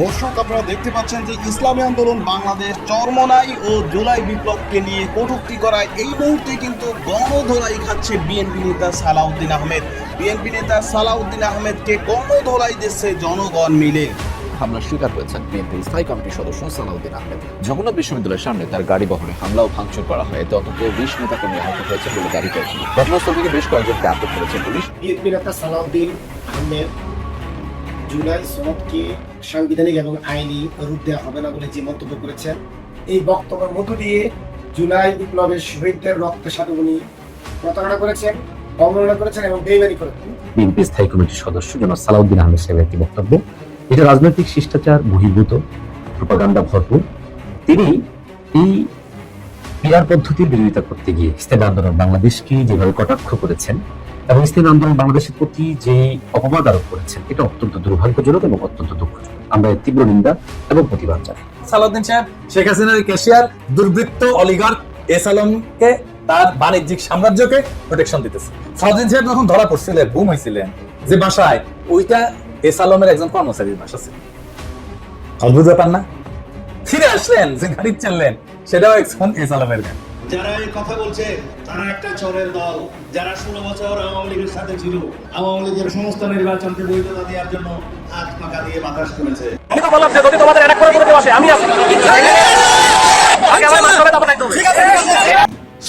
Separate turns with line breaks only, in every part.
দর্শক আপনারা দেখতে পাচ্ছেন যে ইসলামী আন্দোলন বাংলাদেশ চরমনাই ও জুলাই বিপ্লবকে নিয়ে কটূক্তি করায় এই মুহূর্তে কিন্তু গণধোলাই খাচ্ছে বিএনপি নেতা সালাউদ্দিন আহমেদ। বিএনপি নেতা সালাউদ্দিন আহমেদকে গণধোলাই দিচ্ছে জনগণ মিলে।
হামলা স্বীকার করেছেন বিএনপি স্থায়ী কমিটির সদস্য সালাউদ্দিন আহমেদ। জগন্নাথ বিশ্ববিদ্যালয়ের সামনে তার গাড়ি বহরে হামলা ও ভাঙচুর করা হয় এতে অন্তত বিশ নেতা কর্মী আহত হয়েছে বলে দাবি করেছেন ঘটনাস্থল থেকে বেশ কয়েকজনকে আটক করেছে পুলিশ।
বিএনপি নেতা সালাউদ্দিন আহমেদ জুলাই সনদকে সাংবিধানিক এবং আইনি রূপ দেওয়া হবে না বলে যে মন্তব্য করেছেন? এই বক্তব্যের মধ্য দিয়ে জুলাই বিপ্লবের শহীদদের রক্তের সাথে উনি প্রতারণা করেছেন অবমাননা করেছেন এবং বেইমানি করেছেন।
বিএনপি স্থায়ী কমিটির সদস্য জনাব সালাউদ্দিন আহমেদ সাহেবের একটি বক্তব্য। এটা রাজনৈতিক শিষ্টাচার, বহির্ভূত, প্রপাগান্ডা ভরপুর। তিনি এই পিয়ার পদ্ধতির বিরোধিতা করতে গিয়ে ইসলামী আন্দোলন বাংলাদেশকে যেভাবে কটাক্ষ করেছেন এবং ইসলামী আন্দোলন বাংলাদেশের প্রতি যে অপবাদ আরোপ করেছেন, এটা অত্যন্ত দুর্ভাগ্যজনক এবং অত্যন্ত দুঃখজনক। আমরা তীব্র নিন্দা এবং প্রতিবাদ জানাই।
সালাউদ্দিন সাহেব, শেখ হাসিনার ক্যাশিয়ার দুর্বৃত্ত অলিগার এস আলমকে তার বাণিজ্যিক সাম্রাজ্যকে প্রোটেকশন দিতেছে। সালাউদ্দিন সাহেব যখন ধরা পড়ছিলেন, গুম হয়েছিলেন যে বাসায়, ওইটা এস আলমের একজন কর্মচারীর বাসা ছিল। অদ্ভুত ব্যাপার না? ফিরে আসলেন, যে গাড়ি চাললেন, সেটাও একজন এস আলমের গাড়ি।
যারা এই কথা বলছে তারা একটা চোরের দল। যারা ষোলো বছর আওয়ামী লীগের সাথে ছিল আওয়ামী লীগের সমস্ত নির্বাচনকে বৈধতা দেওয়ার জন্য হাত পাকা দিয়ে বাতাস করেছে।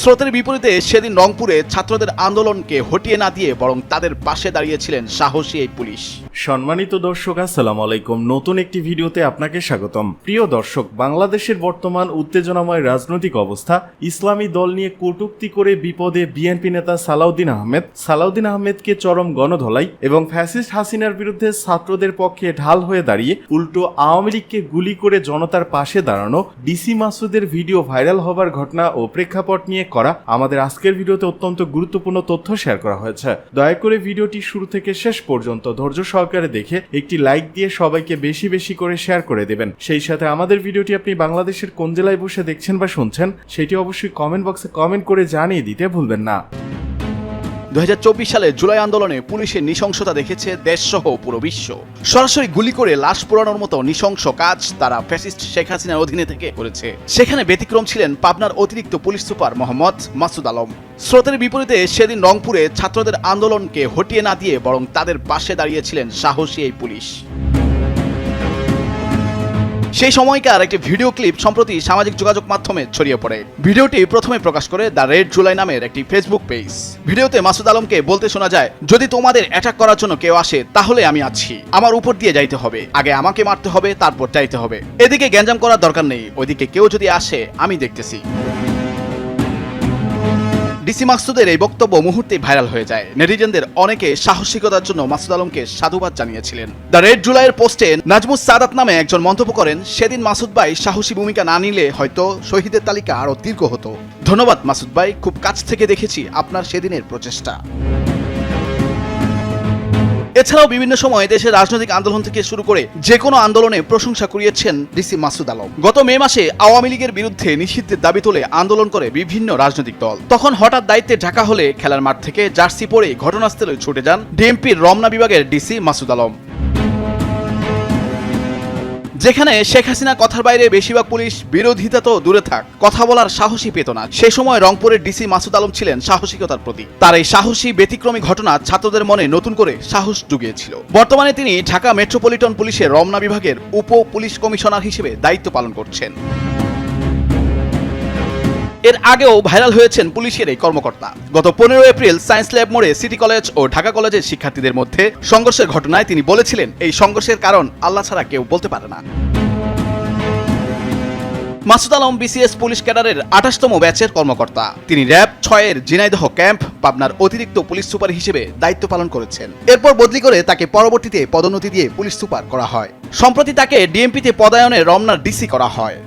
স্রোতের বিপরীতে সেদিন রংপুরে ছাত্রদের আন্দোলনকে হটিয়ে না দিয়ে বরং তাদের পাশে দাঁড়িয়েছিলেন সাহসী এই পুলিশ।
সম্মানিত দর্শক, আসসালামু আলাইকুম। নতুন একটি ভিডিওতে আপনাকে স্বাগতম। প্রিয় দর্শক, বাংলাদেশের বর্তমান উত্তেজনাময় রাজনৈতিক অবস্থা, ইসলামী দল নিয়ে কটুক্তি করে বিপদে বিএনপি নেতা সালাউদ্দিন আহমেদ। সালাউদ্দিন আহমেদকে চরম গণধলাই এবং ফ্যাসিস্ট হাসিনার বিরুদ্ধে ছাত্রদের পক্ষে ঢাল হয়ে দাঁড়িয়ে উল্টো আওয়ামী লীগকে গুলি করে জনতার পাশে দাঁড়ানো ডিসি মাসুদের ভিডিও ভাইরাল হবার ঘটনা ও প্রেক্ষাপট নিয়ে করা আমাদের আজকের ভিডিওতে অত্যন্ত গুরুত্বপূর্ণ তথ্য শেয়ার করা হয়েছে। দয়া করে ভিডিওটি শুরু থেকে শেষ পর্যন্ত ধৈর্য সহকারে দেখে একটি লাইক দিয়ে সবাইকে বেশি বেশি করে শেয়ার করে দেবেন। সেই সাথে আমাদের ভিডিওটি আপনি বাংলাদেশের কোন জেলায় বসে দেখছেন বা শুনছেন, সেটি অবশ্যই কমেন্ট বক্সে কমেন্ট করে জানিয়ে দিতে ভুলবেন না।
দু হাজার চব্বিশ সালে জুলাই আন্দোলনে পুলিশের নৃশংসতা দেখেছে দেশসহ পুরো বিশ্ব। সরাসরি গুলি করে লাশ পোড়ানোর মতো নৃশংস কাজ তারা ফ্যাসিস্ট শেখ হাসিনার অধীনে থেকে করেছে। সেখানে ব্যতিক্রম ছিলেন পাবনার অতিরিক্ত পুলিশ সুপার মোহাম্মদ মাসুদ আলম। স্রোতের বিপরীতে সেদিন রংপুরে ছাত্রদের আন্দোলনকে হটিয়ে না দিয়ে বরং তাদের পাশে দাঁড়িয়েছিলেন সাহসী এই পুলিশ। সেই সময়কার একটি ভিডিও ক্লিপ সম্প্রতি সামাজিক যোগাযোগ মাধ্যমে ছড়িয়ে পড়ে। ভিডিওটি প্রথমে প্রকাশ করে দ্য রেড জুলাই নামের একটি ফেসবুক পেজ ভিডিওতে মাসুদ আলমকে বলতে শোনা যায়, যদি তোমাদের অ্যাটাক করার জন্য কেউ আসে, তাহলে আমি আছি। আমার উপর দিয়ে যাইতে হবে। আগে আমাকে মারতে হবে, তারপর যাইতে হবে। এদিকে গ্যাঞ্জাম করার দরকার নেই। ওইদিকে কেউ যদি আসে, আমি দেখতেছি। ডিসি মাকসুদের এই বক্তব্য মুহূর্তে ভাইরাল হয়ে যায়। নেটিজেনদের অনেকে সাহসিকতার জন্য মাসুদ আলমকে সাধুবাদ জানিয়েছিলেন। দ্য রেড জুলাইয়ের পোস্টে নাজমুস সাদাত নামে একজন মন্তব্য করেন, সেদিন মাসুদ ভাই সাহসী ভূমিকা না নিলে হয়তো শহীদের তালিকা আরও দীর্ঘ হতো। ধন্যবাদ মাসুদ ভাই, খুব কাছ থেকে দেখেছি আপনার সেদিনের প্রচেষ্টা। এছাড়াও বিভিন্ন সময় দেশের রাজনৈতিক আন্দোলন থেকে শুরু করে যে কোনো আন্দোলনে প্রশংসা করিয়েছেন ডিসি মাসুদ আলম। গত মে মাসে আওয়ামী লীগের বিরুদ্ধে নিষিদ্ধের দাবি তুলে আন্দোলন করে বিভিন্ন রাজনৈতিক দল। তখন হঠাৎ দায়িত্বে ঢাকা হলে খেলার মাঠ থেকে জার্সি পরে ঘটনাস্থলে ছুটে যান ডিএমপির রমনা বিভাগের ডিসি মাসুদ আলম। যেখানে শেখ হাসিনা কথার বাইরে বেশিরভাগ পুলিশ বিরোধিতা তো দূরে থাক, কথা বলার সাহসী পেত না। সে সময় রংপুরের ডিসি মাসুদ আলম ছিলেন সাহসিকতার প্রতি তার এই সাহসী ব্যতিক্রমী ঘটনা ছাত্রদের মনে নতুন করে সাহস জুগিয়েছিল। বর্তমানে তিনি ঢাকা মেট্রোপলিটন পুলিশের রমনা বিভাগের উপ পুলিশ কমিশনার হিসেবে দায়িত্ব পালন করছেন। এর আগেও ভাইরাল হয়েছেন পুলিশের এই কর্মকর্তা। গত পনেরো এপ্রিল সায়েন্স ল্যাব মোড়ে সিটি কলেজ ও ঢাকা কলেজের শিক্ষার্থীদের মধ্যে সংঘর্ষের ঘটনায় তিনি বলেছিলেন, এই সংঘর্ষের কারণ আল্লাহ ছাড়া কেউ বলতে পারে না। মাসুদ আলম, বিসিএস পুলিশ ক্যাডারের আঠাশতম ব্যাচের কর্মকর্তা। তিনি র্যাব ছয়ের জিনাইদহ ক্যাম্প পাবনার অতিরিক্ত পুলিশ সুপার হিসেবে দায়িত্ব পালন করেছেন। এরপর বদলি করে তাকে পরবর্তীতে পদোন্নতি দিয়ে পুলিশ সুপার করা হয়। সম্প্রতি তাকে ডিএমপিতে পদায়নে রমনার ডিসি করা হয়।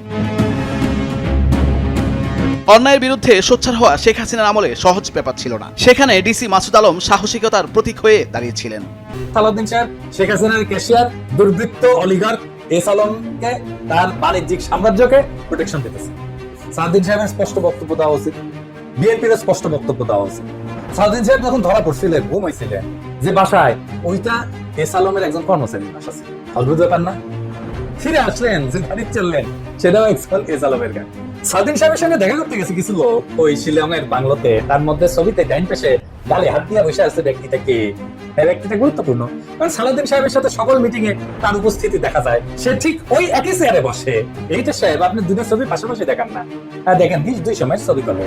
অন্যায়ের বিরুদ্ধে সোচ্চার হওয়া শেখ হাসিনার আমলে সহজ ব্যাপার ছিল না। সেখানে ডিসি মাসুদ আলম সাহসিকতার প্রতীক হয়ে দাঁড়িয়েছিলেন।
সালাউদ্দিন সাহেব, শেখ হাসিনার ক্যাশিয়ার, দুর্বৃত্ত এস তার বাণিজ্যিক সাম্রাজ্যকে প্রোটেকশন দিতেছে। সালাউদ্দিন সাহেবের স্পষ্ট বক্তব্য দেওয়া উচিত। বিএনপির স্পষ্ট বক্তব্য দেওয়া উচিত। সালাউদ্দিন সাহেব যখন ধরা পড়ছিলেন হয়েছিলেন যে বাসায় ওইটা এস আলমের একজন কর্মচারীর বাসা ছিল। অদ্ভুত ব্যাপার না? ফিরে আসলেন যে গাড়ি চললেন, সেটাও এক্সপাল এজালমের গাড়ি সাদিন সাহেবের সঙ্গে দেখা করতে গেছে কিছু লোক। ওই শিলংয়ের বাংলোতে, তার মধ্যে ছবিতে ডাইন গালে হাত দিয়ে বসে আছে ব্যক্তিটা কে? এই ব্যক্তিটা গুরুত্বপূর্ণ। কারণ সাহেবের সাথে সকল মিটিং এ তার উপস্থিতি দেখা যায়। সে ঠিক ওই একই চেয়ারে বসে। এইটা সাহেব, আপনি দুটো ছবি পাশাপাশি দেখান না। হ্যাঁ দেখেন দুই দুই সময় ছবি করে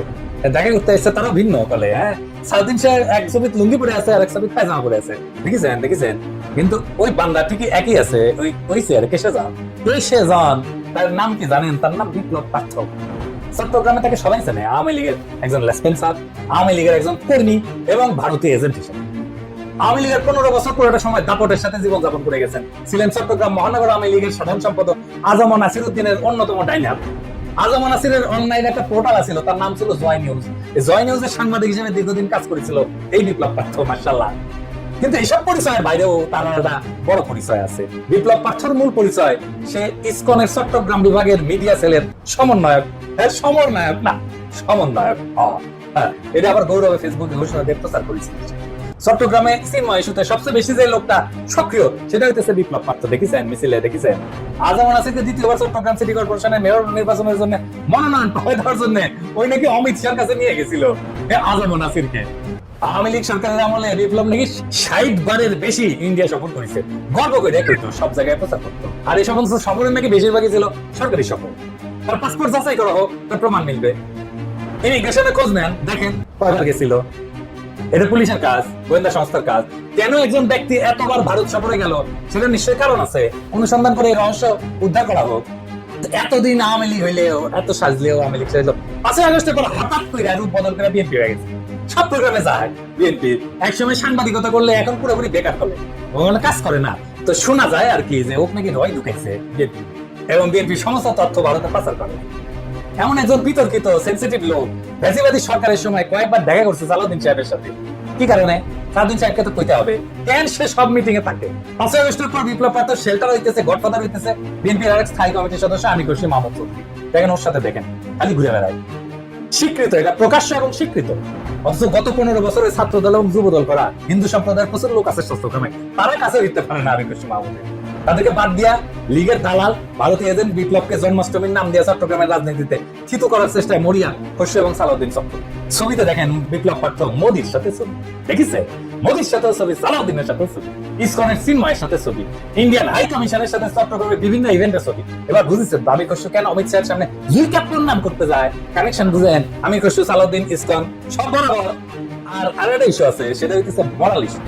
দেখা করতে এসে তারা ভিন্ন কলে হ্যাঁ। সালাউদ্দিন সাহেব এক ছবি লুঙ্গি পরে আছে আর এক ছবি পায়জামা পরে আছে। দেখেছেন দেখেছেন? কিন্তু ওই বান্দা ঠিকই একই আছে, ওই ওই চেয়ারে কেসে যান। কেসে যান। তার নাম কি জানেন? তার নাম বিপ্লব পাঠক। চট্টগ্রামে তাকে সবাই জানে আওয়ামী লীগের একজন লেসপেন্সার আওয়ামী লীগের একজন কর্মী এবং ভারতীয় এজেন্ট হিসেবে। আওয়ামী লীগের পনেরো বছর পুরোটা সময় দাপটের সাথে জীবনযাপন করে গেছেন। ছিলেন চট্টগ্রাম মহানগর আওয়ামী লীগের সাধারণ সম্পাদক আজম নাসির উদ্দিনের অন্যতম ডাইনার। আজম নাসিরের অনলাইন একটা পোর্টাল ছিল তার নাম ছিল জয় নিউজ। জয় নিউজের সাংবাদিক হিসেবে দীর্ঘদিন কাজ করেছিল এই বিপ্লব পাঠ্য মার্শাল্লাহ কিন্তু এইসব পরিচয়ের বাইরেও তার একটা বড় পরিচয় আছে। বিপ্লব পাঠ্যর মূল পরিচয়, সে ইসকনের চট্টগ্রাম বিভাগের মিডিয়া সেলের সমন্বয়ক। হ্যাঁ সমন্বয়ক? না, সমন্বয়ক। হ্যাঁ এটা আবার গৌরবে ফেসবুকে ঘোষণা প্রচার চট্টগ্রামে চিন্ময় ইস্যুতে সবচেয়ে বেশি যে লোকটা সক্রিয়, সেটা হইতেছে বিপ্লব পাত্র দেখেছেন? মিছিলে দেখেছেন? আজমান আসিফকে দ্বিতীয়বার চট্টগ্রাম সিটি কর্পোরেশনের মেয়র নির্বাচনের জন্য মনোনয়ন পাওয়া দেওয়ার জন্য ওই নাকি অমিত শাহর কাছে নিয়ে গেছিল। আজমান আসিফকে আওয়ামী লীগ সরকারের আমলে বিপ্লব ষাট বারের বেশি ইন্ডিয়া সফর করেছে। গর্ব করে সব জায়গায় প্রচার করতো। আর এই সমস্ত সফরের নাকি বেশিরভাগই ছিল সরকারি সফর। তার পাসপোর্ট যাচাই করা হোক, তার প্রমাণ মিলবে। খোঁজ নেন, দেখেন গেছিল। এটা পুলিশের কাজ, গোয়েন্দা সংস্থার কাজ। কেন একজন ব্যক্তি এতবার ভারত সফরে গেল, সেটা নিশ্চয়ই কারণ আছে। অনুসন্ধান করে রহস্য উদ্ধার করা হোক। এতদিন আওয়ামী লীগ হইলেও, এত সাজলেও আওয়ামী লীগ পাঁচই আগস্টের পর হঠাৎ করে রূপ বদল করে বিএনপি হয়ে গেছে। সব প্রোগ্রামে যায়। বিএনপি একসময় সাংবাদিকতা করলে এখন পুরোপুরি বেকার ওগুলো কাজ করে না। তো শোনা যায় আর কি যে নাকি ঢুকেছে বিএনপি এবং বিএনপি সমস্ত তথ্য ভারতে পাচার করে। এমন একজন বিতর্কিত সেন্সিটিভ লোক ফ্যাসিবাদী সরকারের সময় কয়েকবার দেখা করছে সালাউদ্দিন সাহেবের সাথে। কি কারণে? সালাউদ্দিন সাহেবকে তো কইতে হবে, কেন সে সব মিটিং এ থাকে? পাঁচই পর বিপ্লব শেল্টার হইতেছে, গডফাদার হইতেছে। বিএনপির আরেক স্থায়ী কমিটির সদস্য আমি করছি মাহমুদ দেখেন ওর সাথে দেখেন, খালি ঘুরে বেড়ায়। স্বীকৃত, এটা প্রকাশ্য এবং স্বীকৃত। অথচ গত পনেরো বছরে ছাত্রদল এবং যুবদল করা হিন্দু সম্প্রদায়ের প্রচুর লোক আছে চট্টগ্রামে তারা কাছে দিতে পারে না করছি মাহমুদের তাদেরকে বাদ দিয়া লীগের দালাল, ভারতীয় এজেন্ট বিপ্লবকে জন্মাষ্টমীর নাম দিয়ে চট্টগ্রামের রাজনীতিতে থিতু করার চেষ্টায় মরিয়া, খসরু এবং সালাউদ্দিন চক্র। ছবিতে দেখেন বিপ্লব পাঠ্য মোদির সাথে ছবি। দেখিছে? মোদির সাথে ছবি, সালাউদ্দিনের সাথে ছবি, ইসকনের চিন্ময়ের সাথে ছবি, ইন্ডিয়ান হাই কমিশনের সাথে চট্টগ্রামের বিভিন্ন ইভেন্টের ছবি। এবার বুঝেছেন, আমি খসরু কেন অমিত শাহের সামনে দুই ক্যাপ্টন নাম করতে যায়? কানেকশন বুঝেন, আমি খসরু, সালাউদ্দিন, ইসকন সব বরাবর আর আরেকটা ইস্যু আছে, সেটা হচ্ছে মরাল ইস্যু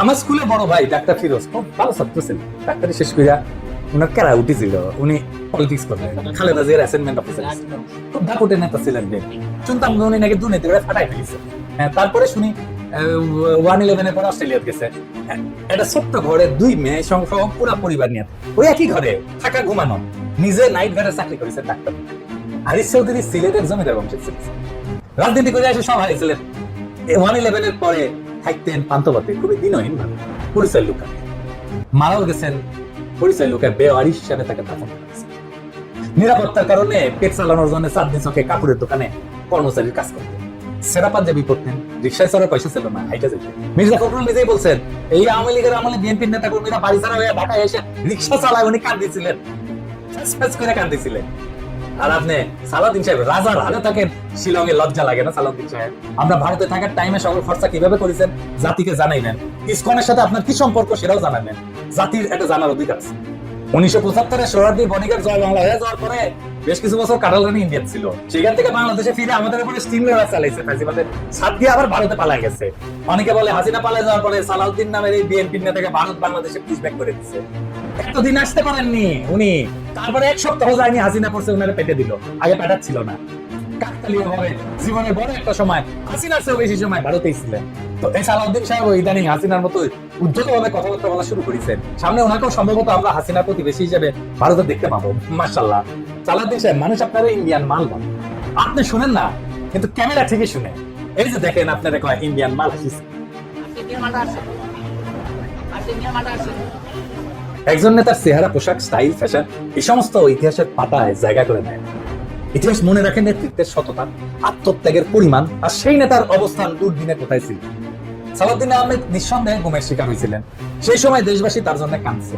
আমার স্কুলে বড় ভাই ডাক্তার ফিরোজ। খুব ভালো ছাত্র ছিলেন ডাক্তারি শেষ করিয়া উনার কেরা উঠেছিল উনি পলিটিক্স করতেন খালেদা জিয়ার অ্যাসাইনমেন্ট অফিসার খুব দাপুটে নেতা ছিলেন শুনতাম উনি নাকি দুর্নীতি করে ফাটাই ফেলেছে। হ্যাঁ, তারপরে শুনি ওয়ান ইলেভেনের পর অস্ট্রেলিয়াত গেছে। হ্যাঁ, একটা ছোট্ট ঘরে দুই মেয়ে সহ পুরো পরিবার নিয়ে। ওই একই ঘরে থাকা ঘুমানো। নিজে নাইট গার্ডে চাকরি করেছে ডাক্তার। হারিস চৌধুরী সিলেটের জমিদার বংশের রাজনীতি করে এসে সব হারিয়েছিলেন ওয়ান ইলেভেনের পরে থাকতেন পান্তপথে খুবই দিনহীন ভাবে। পরিচয় লুকান মারাও গেছেন পরিচয় লুকায় বেওয়ারি হিসাবে তাকে দাফন নিরাপত্তার কারণে পেট চালানোর জন্য চার দিন চোখে কাপড়ের দোকানে কর্মচারীর কাজ করতেন। পাঞ্জাবি রিক্সায় পয়সা ছিল না, হাইটা যেতেন। মির্জা ফখরুল নিজেই বলছেন, এই আওয়ামী লীগের আমলে নেতা কর্মীরা বাড়ি ছাড়া হয়ে ঢাকায় এসে রিক্সা চালায় উনি করে আর আপনি সালাউদ্দিন সাহেব, রাজার হালে থাকেন, শিলংয়ে লজ্জা লাগে না সালাউদ্দিন সাহেব? আমরা ভারতে থাকার টাইমে সকল খরচা কীভাবে করেছেন? জাতিকে জানাইবেন ইসকনের সাথে আপনার কি সম্পর্ক সেটাও জানাবেন জাতির একটা জানার অধিকার আছে। উনিশশো পঁচাত্তরে সোহরার্দি বনিকার জয় বাংলা হয়ে যাওয়ার পরে বেশ কিছু বছর কাটাল রানী ইন্ডিয়ান ছিল। সেখান থেকে বাংলাদেশে ফিরে আমাদের উপরে স্টিম লেয়ার চালাইছে, ফ্যাসিবাদের সাত দিয়ে আবার ভারতে পালাই গেছে। অনেকে বলে হাসিনা পালাই যাওয়ার পরে সালাউদ্দিন নামের এই বিএনপি নেতাকে ভারত বাংলাদেশে পুশব্যাক করে দিচ্ছে এতদিন আসতে পারেননি উনি। তারপরে এক সপ্তাহ যায়নি হাসিনা পড়ছে, উনারে পেটে দিল। আগে পেটাচ্ছিল না। কাকতালীয় ভাবে জীবনের বড় একটা সময়, হাসিনার চেয়েও বেশি সময় ভারতেই ছিলেন। তো এই সালাউদ্দিন সাহেব ইদানিং হাসিনার মতো কথাবার্তা বলা শুরু করেছেন। সামনে ওনাকেও সম্ভবত আমরা হাসিনার প্রতিবেশী হিসেবে ভারতে দেখতে পাবো মার্শাল্লাহ সালাউদ্দিন সাহেব, মানুষ আপনারা ইন্ডিয়ান মাল আপনি শুনেন না, কিন্তু ক্যামেরা ঠিকই শুনে। এই যে দেখেন ইন্ডিয়ান মাল একজন নেতার চেহারা, পোশাক, স্টাইল, ফ্যাশন, এই সমস্ত ইতিহাসের পাতায় জায়গা করে নেয়। ইতিহাস মনে রাখে নেতৃত্বের সততা, আত্মত্যাগের পরিমাণ, আর সেই নেতার অবস্থান দুর্দিনে কোথায় ছিল? সালাউদ্দিন আহমেদ নিঃসন্দেহে গুমের শিকার হয়েছিলেন। সেই সময় দেশবাসী তার জন্য কাঁদছে।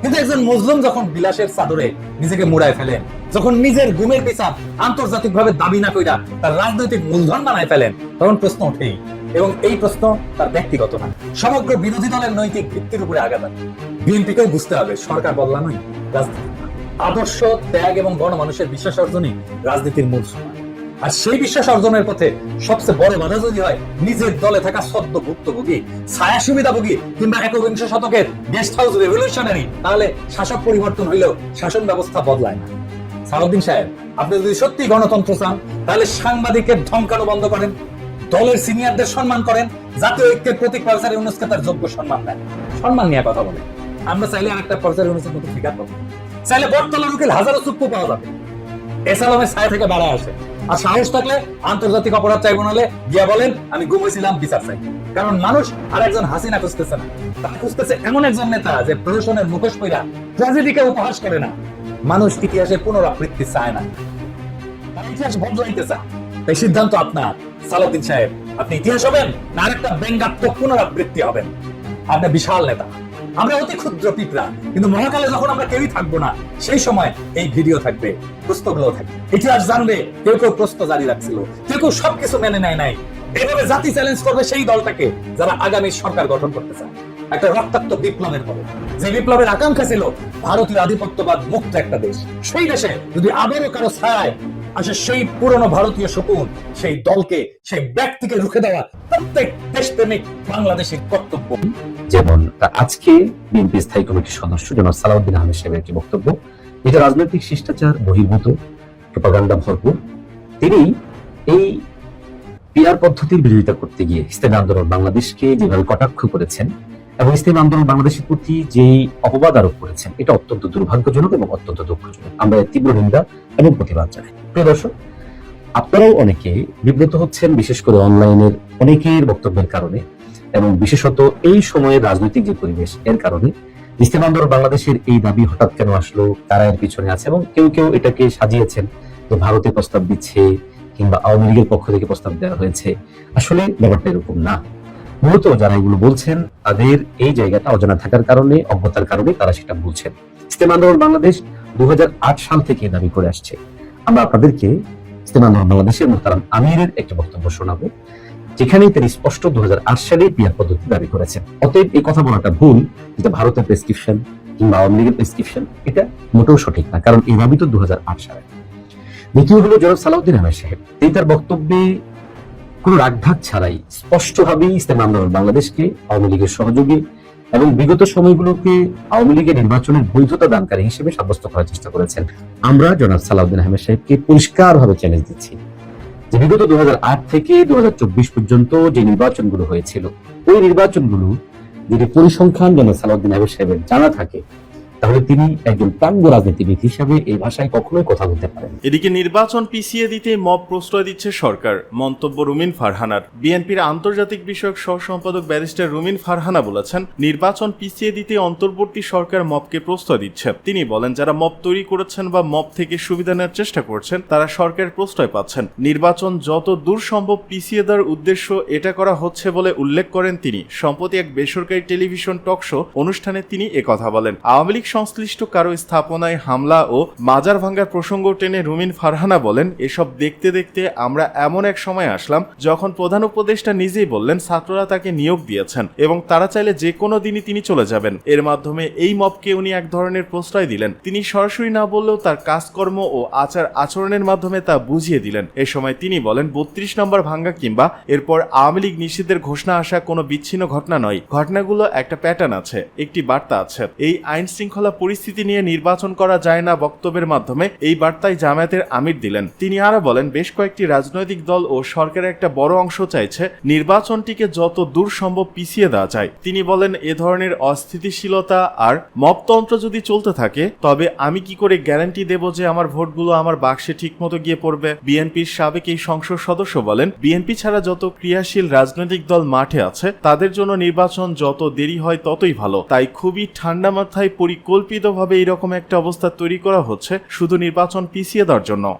কিন্তু একজন মুসলিম যখন বিলাসের চাদরে নিজেকে মুড়ায় ফেলেন, যখন নিজের গুমের বিচার আন্তর্জাতিকভাবে দাবি না কইরা তার রাজনৈতিক মূলধন বানায় ফেলেন, তখন প্রশ্ন ওঠেই এবং এই প্রশ্ন তার ব্যক্তিগত না। সমগ্র বিরোধী দলের নৈতিক ভিত্তির উপরে আঘাত বিএনপিকেও বুঝতে হবে, সরকার বদলানোই রাজনীতি। আদর্শ, ত্যাগ এবং গণমানুষের বিশ্বাস অর্জনই রাজনীতির মূল সময় আর সেই বিশ্বাস অর্জনের পথে সবচেয়ে বড় বাধা যদি হয়, নিজের দলে থাকা সদ্য ভুক্তভোগী ছায়া সুবিধাভোগী কিংবা একবিংশ শতকের গেস্ট হাউস রেভলিউশনারি তাহলে শাসক পরিবর্তন হইলেও শাসন ব্যবস্থা বদলায় না। সালাউদ্দিন সাহেব, আপনি যদি সত্যি গণতন্ত্র চান, তাহলে সাংবাদিকের ধমকানো বন্ধ করেন, দলের সিনিয়রদের সম্মান করেন, জাতীয় ঐক্যের প্রতীক প্রফেসর ইউনুসকে তার যোগ্য সম্মান দেন। সম্মান নিয়ে কথা বলেন। আমরা চাইলে আরেকটা প্রফেসর ইউনুসের মতো ফিগার পাবো। চাইলে বটতলার উকিল হাজারো চুপ্পু পাওয়া যাবে। এসালামের ছায়া থেকে বেড়া আসে। আর সাহস থাকলে আন্তর্জাতিক অপরাধ ট্রাইব্যুনালে গিয়া বলেন, আমি গুম বিচার চাই। কারণ মানুষ আর একজন হাসিনা খুঁজতেছে না। তারা খুঁজতেছে এমন একজন নেতা যে প্রশাসনের মুখোশ পইরা ট্র্যাজেডিকে উপহাস করে না। মানুষ ইতিহাসের পুনরাবৃত্তি চায় না। তারা ইতিহাস বদলাইতে চায়। তাই সিদ্ধান্ত আপনার, সালাউদ্দিন সাহেব। আপনি ইতিহাস হবেন না, আরেকটা ব্যঙ্গাত্মক পুনরাবৃত্তি হবেন। আপনি বিশাল নেতা। আমরা অতি ক্ষুদ্র পিঁপড়া, কিন্তু মহাকালে যখন আমরা কেউই থাকব না, সেই সময় এই ভিডিও থাকবে পুস্তকগুলো থাকবে। ইতিহাস জানবে, কেউ কেউ প্রশ্ন জারি রাখছিল, কেউ কেউ সবকিছু মেনে নেয় নাই। এভাবে জাতি চ্যালেঞ্জ করবে সেই দলটাকে যারা আগামী সরকার গঠন করতে চায়। একটা রক্তাক্ত বিপ্লবের হবে যে বিপ্লবের আকাঙ্ক্ষা ছিল, ভারতীয় আধিপত্যবাদ মুক্ত একটা দেশ। সেই দেশে যদি আবারও কারও ছায় আসে সেই পুরনো ভারতীয় শকুন, সেই দলকে, সেই ব্যক্তিকে রুখে দেওয়া প্রত্যেক দেশপ্রেমিক বাংলাদেশের কর্তব্য।
যেমন আজকে বিএনপি স্থায়ী কমিটির সদস্য জনাব সালাউদ্দিন আহমেদ সাহেবের একটি বক্তব্য। এটা রাজনৈতিক শিষ্টাচার, বহির্ভূত, প্রপাগান্ডা ভরপুর। তিনি এই পিয়ার পদ্ধতির বিরোধিতা করতে গিয়ে ইসলামী আন্দোলন বাংলাদেশকে যেভাবে কটাক্ষ করেছেন এবং ইসলামী আন্দোলন বাংলাদেশের প্রতি যে অপবাদ আরোপ করেছেন, এটা অত্যন্ত দুর্ভাগ্যজনক এবং অত্যন্ত দুঃখজনক। আমরা তীব্র নিন্দা এবং প্রতিবাদ জানাই। প্রিয় দর্শক, আপনারাও অনেকে বিব্রত হচ্ছেন, বিশেষ করে অনলাইনের অনেকের বক্তব্যের কারণে এবং বিশেষত এই সময়ে রাজনৈতিক যে পরিবেশ, এর কারণে ইসলাম আন্দোলন বাংলাদেশের এই দাবি হঠাৎ কেন আসলো তারা এর পিছনে আছে এবং কেউ কেউ এটাকে সাজিয়েছেন যে ভারতে প্রস্তাব দিচ্ছে কিংবা আওয়ামী লীগের পক্ষ থেকে প্রস্তাব দেওয়া হয়েছে। আসলে ব্যাপারটা এরকম না। মূলত যারা এগুলো বলছেন, তাদের এই জায়গাটা অজানা থাকার কারণে, অজ্ঞতার কারণে তারা সেটা বলছেন। ইসলাম আন্দোলন বাংলাদেশ দু সাল থেকে দাবি করে আসছে। আমরা আপনাদেরকে ইসলাম আন্দোলন বাংলাদেশের মোহতারাম আমিরের একটি বক্তব্য শোনাবো যেখানে তিনি স্পষ্ট দু হাজার আট সালে পিয়ার পদ্ধতি দাবি করেছেন। অতএব এই কথা বলাটা ভুল যেটা ভারতের প্রেসক্রিপশন কিংবা আওয়ামী লীগের প্রেসক্রিপশন এটা মোটেও সঠিক না, কারণ এই দাবি তো দু হাজার আট সালে। দ্বিতীয় হলো জনাব সালাউদ্দিন আহমেদ সাহেব। তিনি তার বক্তব্যে কোনো রাগঢাক ছাড়াই স্পষ্টভাবেই ইসলাম আন্দোলন বাংলাদেশকে আওয়ামী লীগের সহযোগী এবং বিগত সময়গুলোকে আওয়ামী লীগের নির্বাচনের বৈধতা দানকারী হিসেবে সাব্যস্ত করার চেষ্টা করেছেন। আমরা জনাব সালাউদ্দিন আহমেদ সাহেবকে পরিষ্কারভাবে চ্যালেঞ্জ দিচ্ছি যে বিগত দু হাজার আট থেকে দু হাজার চব্বিশ পর্যন্ত যে নির্বাচনগুলো হয়েছিল, ওই নির্বাচনগুলো যদি পরিসংখ্যান যেন সালাউদ্দিন আহমেদ সাহেবের জানা থাকে তাহলে তিনি একজন প্রাঙ্গ রাজনীতিবিদ হিসাবে এই ভাষায় কখনোই কথা বলতে পারেন
এদিকে নির্বাচন পিছিয়ে দিতে মব প্রশ্রয় দিচ্ছে সরকার। মন্তব্য রুমিন ফারহানার। বিএনপির আন্তর্জাতিক বিষয়ক সহ সম্পাদক ব্যারিস্টার রুমিন ফারহানা বলেছেন, নির্বাচন পিছিয়ে দিতে অন্তর্বর্তী সরকার মবকে প্রশ্রয় দিচ্ছে। তিনি বলেন, যারা মব তৈরি করেছেন বা মব থেকে সুবিধা নেওয়ার চেষ্টা করছেন, তারা সরকার প্রশ্রয় পাচ্ছেন। নির্বাচন যত দূর সম্ভব পিছিয়ে দেওয়ার উদ্দেশ্য এটা করা হচ্ছে বলে উল্লেখ করেন তিনি। সম্প্রতি এক বেসরকারি টেলিভিশন টক শো অনুষ্ঠানে তিনি একথা বলেন। আওয়ামী লীগ সংশ্লিষ্ট কারও স্থাপনায় হামলা ও মাজার ভাঙ্গার প্রসঙ্গ টেনে রুমিন ফারহানা বলেন, এসব দেখতে দেখতে আমরা এমন এক সময় আসলাম যখন প্রধান উপদেষ্টা নিজেই বললেন ছাত্ররা তাকে নিয়োগ দিয়েছেন এবং তারা চাইলে যে কোনো দিনই তিনি চলে যাবেন। এর মাধ্যমে এই মবকে উনি এক ধরনের প্রশ্রয় দিলেন। তিনি সরাসরি না বললেও তার কাজকর্ম ও আচার আচরণের মাধ্যমে তা বুঝিয়ে দিলেন। এ সময় তিনি বলেন, বত্রিশ নম্বর ভাঙ্গা কিংবা এরপর আওয়ামী লীগ নিষিদ্ধের ঘোষণা আসা কোনো বিচ্ছিন্ন ঘটনা নয়। ঘটনাগুলো একটা প্যাটার্ন আছে, একটি বার্তা আছে। এই আইন শৃঙ্খলা পরিস্থিতি নিয়ে নির্বাচন করা যায় না বক্তব্যের মাধ্যমে, এই বার্তায় জামায়াতের আমির দিলেন। তিনি আরও বলেন, বেশ কয়েকটি রাজনৈতিক দল ও সরকারের একটা বড় অংশ চাইছে নির্বাচনটিকে যত দূর সম্ভব পিছিয়ে দেওয়া যায়। তিনি বলেন, এ ধরনের অস্থিতিশীলতা আর মপতন্ত্র যদি চলতে থাকে, তবে আমি কি করে গ্যারান্টি দেব যে আমার ভোটগুলো আমার বাক্সে ঠিকমতো গিয়ে পড়বে? বিএনপির সাবেক এই সংসদ সদস্য বলেন, বিএনপি ছাড়া যত ক্রিয়াশীল রাজনৈতিক দল মাঠে আছে, তাদের জন্য নির্বাচন যত দেরি হয় ততই ভালো। তাই খুবই ঠান্ডা মাথায় পরিকল্পিতভাবে এরকম একটা অবস্থা তৈরি করা হচ্ছে শুধু নির্বাচন পিছিয়ে দেওয়ার জন্য।